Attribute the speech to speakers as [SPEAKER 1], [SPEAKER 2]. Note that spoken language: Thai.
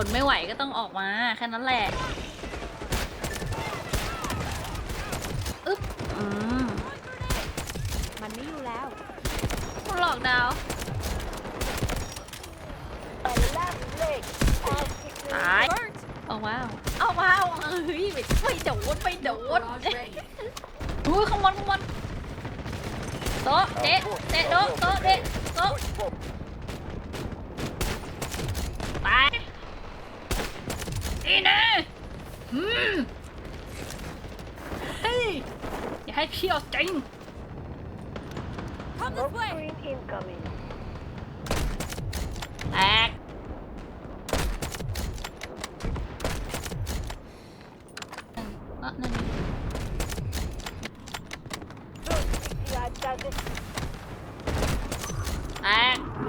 [SPEAKER 1] ทนไม่ไหวก็ต้องออกมา แค่นั้นแหละอึ๊บอืม
[SPEAKER 2] มันไม่อยู่แล้ว
[SPEAKER 1] หลอกดาวตายเอาว้าวเอาว้าวเฮ้ยไม่ไม่โดนไม่โดนอุ้ยขโมยขโมยโต๊ะเจ๊เจ๊โต๊ะโต๊ะเจ๊โต๊ะต いいねうんはいやはりピオステイン Come this way! Incoming.
[SPEAKER 2] Ah! Ah, no,
[SPEAKER 3] no. Ah!